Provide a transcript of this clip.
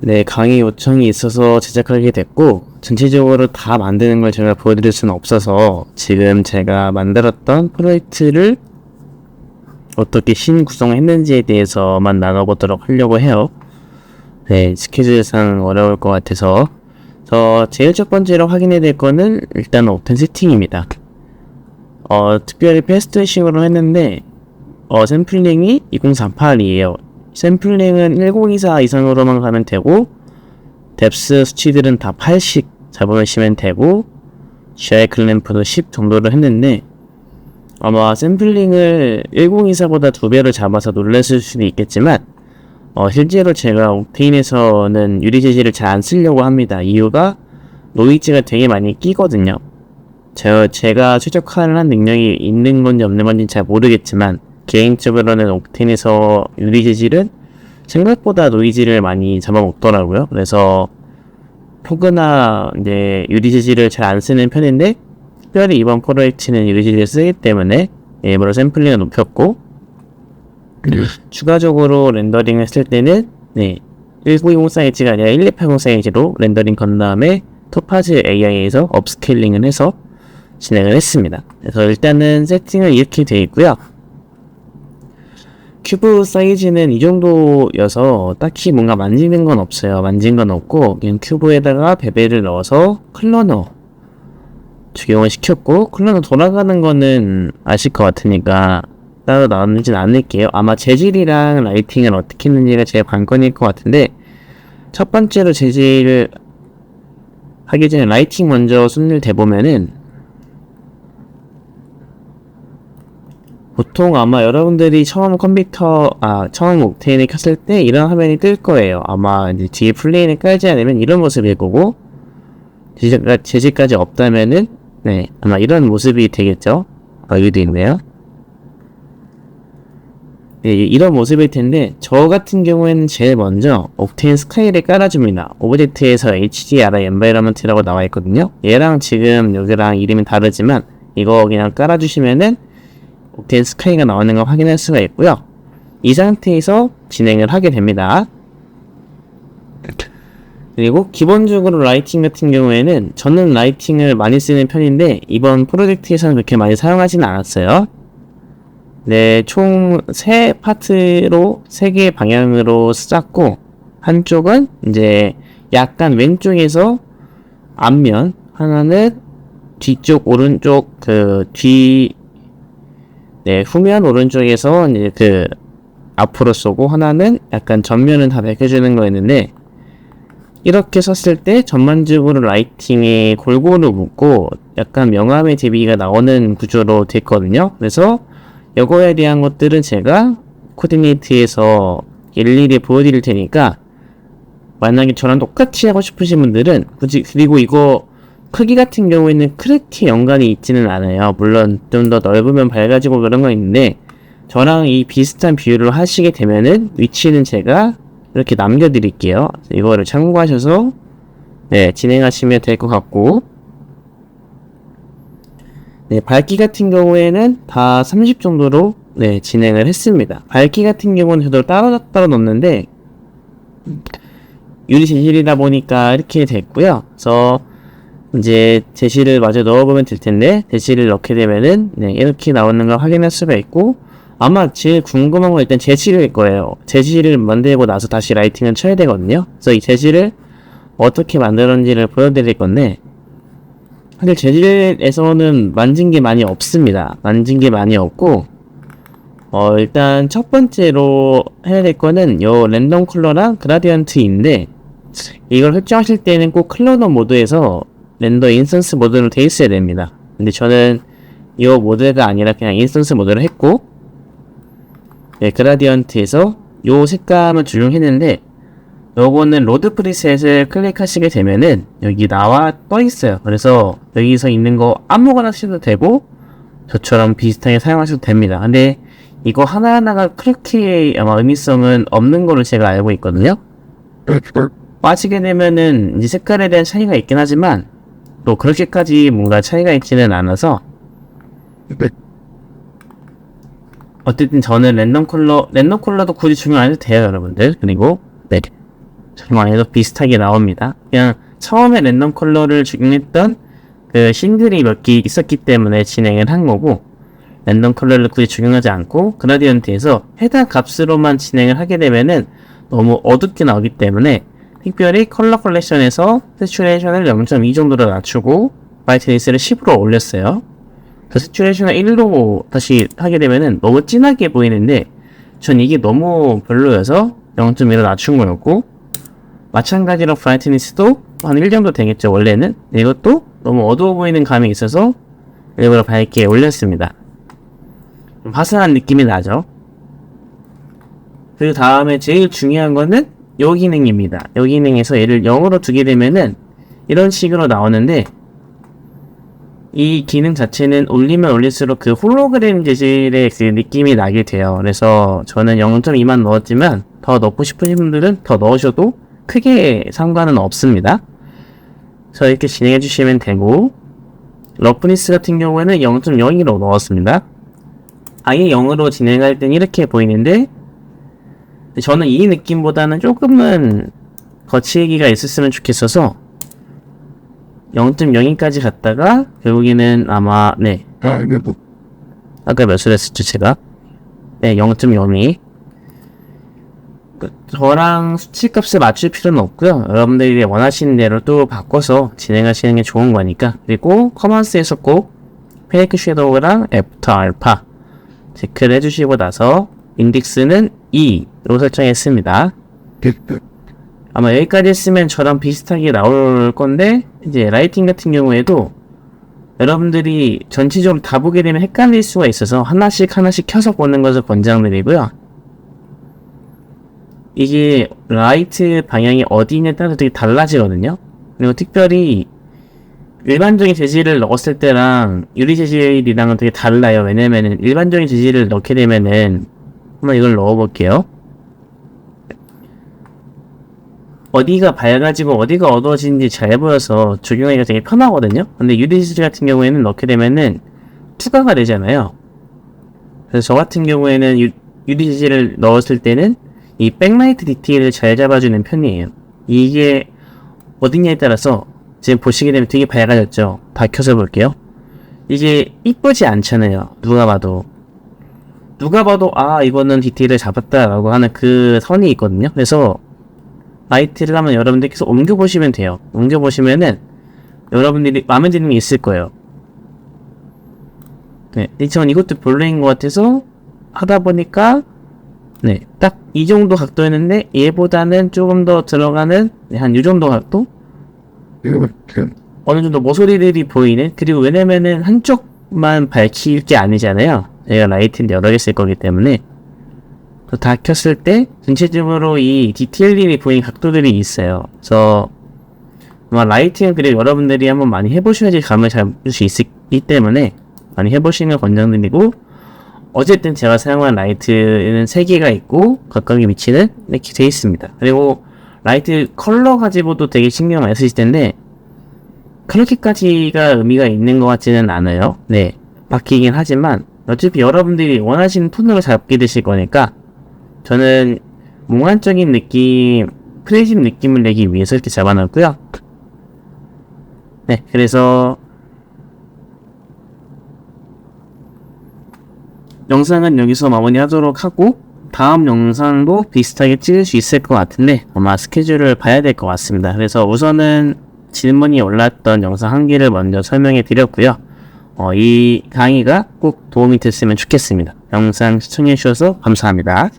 네, 강의 요청이 있어서 제작하게 됐고, 전체적으로 다 만드는 걸 제가 보여드릴 수는 없어서, 지금 제가 만들었던 프로젝트를 어떻게 신 구성했는지에 대해서만 나눠보도록 하려고 해요. 네, 스케줄상 어려울 것 같아서. 저, 제일 첫 번째로 확인해야 될 거는 일단 오픈 세팅입니다. 어, 특별히 패스트식으로 했는데, 어, 샘플링이 2048이에요. 샘플링은 1024 이상으로만 가면 되고, 뎁스 수치들은 다 80 잡으시면 되고, GI 클램프도 10 정도로 했는데, 아마 샘플링을 1024보다 두 배를 잡아서 놀랐을 수도 있겠지만, 어, 실제로 제가 옥테인에서는 유리 재질을 잘 안 쓰려고 합니다. 이유가 노이즈가 되게 많이 끼거든요. 저, 제가 최적화를 한 능력이 있는 건지 없는 건지 잘 모르겠지만, 개인적으로는 옥테인에서 유리 재질은 생각보다 노이즈를 많이 잡아먹더라고요. 그래서 포그나 이제 유리 재질을 잘 안 쓰는 편인데, 특별히 이번 프로젝트는 유리 재질을 쓰기 때문에 일부러 샘플링을 높였고, 추가적으로 렌더링 했을 때는 네 1920 사이즈가 아니라 1280 사이즈로 렌더링 건 다음에 토파즈 AI에서 업스케일링을 해서 진행을 했습니다. 그래서 일단은 세팅은 이렇게 되어 있고요. 큐브 사이즈는 이 정도여서 딱히 뭔가 만지는 건 없어요. 만진 건 없고 그냥 큐브에다가 베벨을 넣어서 클러너 적용을 시켰고 클러너 돌아가는 거는 아실 것 같으니까 따로 나누진 않을게요. 아마 재질이랑 라이팅을 어떻게 했는지가 제일 관건일 것 같은데 첫 번째로 재질을 하기 전에 라이팅 먼저 손을 대보면은 보통 아마 여러분들이 처음 컴퓨터 아 처음 옥테인을 켰을 때 이런 화면이 뜰 거예요. 아마 이제 뒤에 플레인을 깔지 않으면 이런 모습일 거고 재질까, 재질까지 없다면은 네 아마 이런 모습이 되겠죠. 아, 여기도 있네요. 네, 이런 모습일 텐데 저 같은 경우에는 제일 먼저 옥테인 스카이를 깔아줍니다. 오브젝트에서 HDR 엔바이러먼트라고 나와 있거든요. 얘랑 지금 여기랑 이름이 다르지만 이거 그냥 깔아주시면은 옥테인 스카이가 나오는 걸 확인할 수가 있고요. 이 상태에서 진행을 하게 됩니다. 그리고 기본적으로 라이팅 같은 경우에는 저는 라이팅을 많이 쓰는 편인데 이번 프로젝트에서는 그렇게 많이 사용하지는 않았어요. 네, 총 세 파트로 세 개의 방향으로 짰고 한쪽은 이제 약간 왼쪽에서 앞면 하나는 뒤쪽 오른쪽 그 뒤 네, 후면 오른쪽에서 이제 그 앞으로 쏘고 하나는 약간 전면은 다 밝혀주는 거였는데 이렇게 섰을 때 전반적으로 라이팅이 골고루 붙고 약간 명암의 대비가 나오는 구조로 됐거든요. 그래서 이거에 대한 것들은 제가 코디네이트에서 일일이 보여드릴 테니까 만약에 저랑 똑같이 하고 싶으신 분들은 굳이 그리고 이거 크기 같은 경우에는 그렇게 연관이 있지는 않아요. 물론 좀 더 넓으면 밝아지고 그런 거 있는데 저랑 이 비슷한 비율을 하시게 되면은 위치는 제가 이렇게 남겨드릴게요. 이거를 참고하셔서 네 진행하시면 될 것 같고 네, 밝기 같은 경우에는 다 30 정도로 네, 진행을 했습니다. 밝기 같은 경우는 저도 따로 따로 넣는데 유리 재질이다 보니까 이렇게 됐고요. 그래서 이제 제시를 마저 넣어보면 될 텐데 제시를 넣게 되면은 네, 이렇게 나오는 걸 확인할 수가 있고 아마 제일 궁금한 건 일단 제시를 거예요. 제시를 만들고 나서 다시 라이팅을 쳐야 되거든요. 그래서 이 제시를 어떻게 만들었는지를 보여드릴 건데 사실 재질에서는 만진 게 많이 없습니다. 만진 게 많이 없고, 어, 일단 첫 번째로 해야 될 거는 요 랜덤 컬러랑 그라디언트인데, 이걸 설정하실 때는 꼭 클러너 모드에서 렌더 인스턴스 모드로 돼 있어야 됩니다. 근데 저는 이 모드가 아니라 그냥 인스턴스 모드로 했고, 네, 그라디언트에서 요 색감을 적용했는데, 요거는 로드 프리셋을 클릭하시게 되면은 여기 나와 떠 있어요. 그래서 여기서 있는 거 아무거나 쓰셔도 되고 저처럼 비슷하게 사용하셔도 됩니다. 근데 이거 하나하나가 그렇게 아마 의미성은 없는 걸로 제가 알고 있거든요. 빠지게 되면은 이제 색깔에 대한 차이가 있긴 하지만 또 그렇게까지 뭔가 차이가 있지는 않아서 어쨌든 저는 랜덤 컬러 랜덤 컬러도 굳이 중요 안 해도 돼요 여러분들. 그리고 네. 전망에도 비슷하게 나옵니다. 그냥 처음에 랜덤 컬러를 적용했던 그 싱글이 몇 개 있었기 때문에 진행을 한 거고 랜덤 컬러를 굳이 적용하지 않고 그라디언트에서 해당 값으로만 진행을 하게 되면은 너무 어둡게 나오기 때문에 특별히 컬러 컬렉션에서 세츄레이션을 0.2 정도로 낮추고 브라이트니스를 10으로 올렸어요. 그 세츄레이션을 1로 다시 하게 되면은 너무 진하게 보이는데 전 이게 너무 별로여서 0.2로 낮춘 거였고 마찬가지로 브라이트니스도 한 1 정도 되겠죠 원래는. 이것도 너무 어두워 보이는 감이 있어서 일부러 밝게 올렸습니다. 좀 화사한 느낌이 나죠. 그 다음에 제일 중요한 거는 요 기능입니다 요 기능에서 얘를 0으로 두게 되면은 이런 식으로 나오는데 이 기능 자체는 올리면 올릴수록 그 홀로그램 재질의 그 느낌이 나게 돼요. 그래서 저는 0.2만 넣었지만 더 넣고 싶으신 분들은 더 넣으셔도 크게 상관은 없습니다. 저 이렇게 진행해 주시면 되고 러프니스 같은 경우에는 0.02로 넣었습니다. 아예 0으로 진행할 땐 이렇게 보이는데 저는 이 느낌보다는 조금은 거치기가 있었으면 좋겠어서 0.02까지 갔다가 결국에는 아마 네. 아까 몇을 했었죠 제가. 네 0.02 그, 저랑 수치값을 맞출 필요는 없고요. 여러분들이 원하시는 대로 또 바꿔서 진행하시는 게 좋은 거니까. 그리고 커먼스에서 꼭 페이크 섀도우랑 애프터 알파 체크를 해주시고 나서 인덱스는 2로 설정했습니다 아마 여기까지 했으면 저랑 비슷하게 나올 건데 이제 라이팅 같은 경우에도 여러분들이 전체적으로 다 보게 되면 헷갈릴 수가 있어서 하나씩 하나씩 켜서 보는 것을 권장드리고요. 이게 라이트 방향이 어디냐에 따라서 되게 달라지거든요. 그리고 특별히 일반적인 재질을 넣었을 때랑 유리 재질이랑은 되게 달라요. 왜냐면은 일반적인 재질을 넣게 되면은 한번 이걸 넣어볼게요. 어디가 밝아지고 어디가 어두워지는지 잘 보여서 적용하기가 되게 편하거든요. 근데 유리시즈 같은 경우에는 넣게 되면은 투과가 되잖아요. 그래서 저 같은 경우에는 유, 유리시즈를 넣었을 때는 이 백라이트 디테일을 잘 잡아주는 편이에요. 이게 어디냐에 따라서 지금 보시게 되면 되게 밝아졌죠. 밝혀서 볼게요. 이게 이쁘지 않잖아요. 누가 봐도. 누가 봐도 아 이거는 디테일을 잡았다라고 하는 그 선이 있거든요. 그래서 라이트를 하면 여러분들 계속 옮겨보시면 돼요. 옮겨보시면은 여러분들이 마음에 드는 게 있을 거예요. 네, 저는 이것도 별로인 것 같아서 하다 보니까 네, 딱 이 정도 각도였는데 얘보다는 조금 더 들어가는 네, 한이 정도 각도? 어느 정도 모서리들이 보이는 그리고 왜냐면은 한쪽만 밝힐 게 아니잖아요. 얘가 라이트를 여러 개 쓸 거기 때문에 다 켰을 때 전체적으로 이 디테일링이 보이는 각도들이 있어요. 그래서 아마 라이팅은 그리고 여러분들이 한번 많이 해보셔야지 감을 잡을 수 있기 때문에 많이 해보시는 걸 권장드리고 어쨌든 제가 사용한 라이트는 3개가 있고 각각의 위치는 이렇게 되어 있습니다. 그리고 라이트 컬러 가지고도 되게 신경 많이 쓰실 텐데 그렇게까지가 의미가 있는 것 같지는 않아요. 네, 바뀌긴 하지만 어차피 여러분들이 원하시는 톤으로 잡게 되실 거니까 저는 몽환적인 느낌, 프레집 느낌을 내기 위해서 이렇게 잡아놨고요. 네, 그래서 영상은 여기서 마무리하도록 하고 다음 영상도 비슷하게 찍을 수 있을 것 같은데 아마 스케줄을 봐야 될 것 같습니다. 그래서 우선은 질문이 올랐던 영상 한 개를 먼저 설명해 드렸고요. 어, 이 강의가 꼭 도움이 됐으면 좋겠습니다. 영상 시청해 주셔서 감사합니다.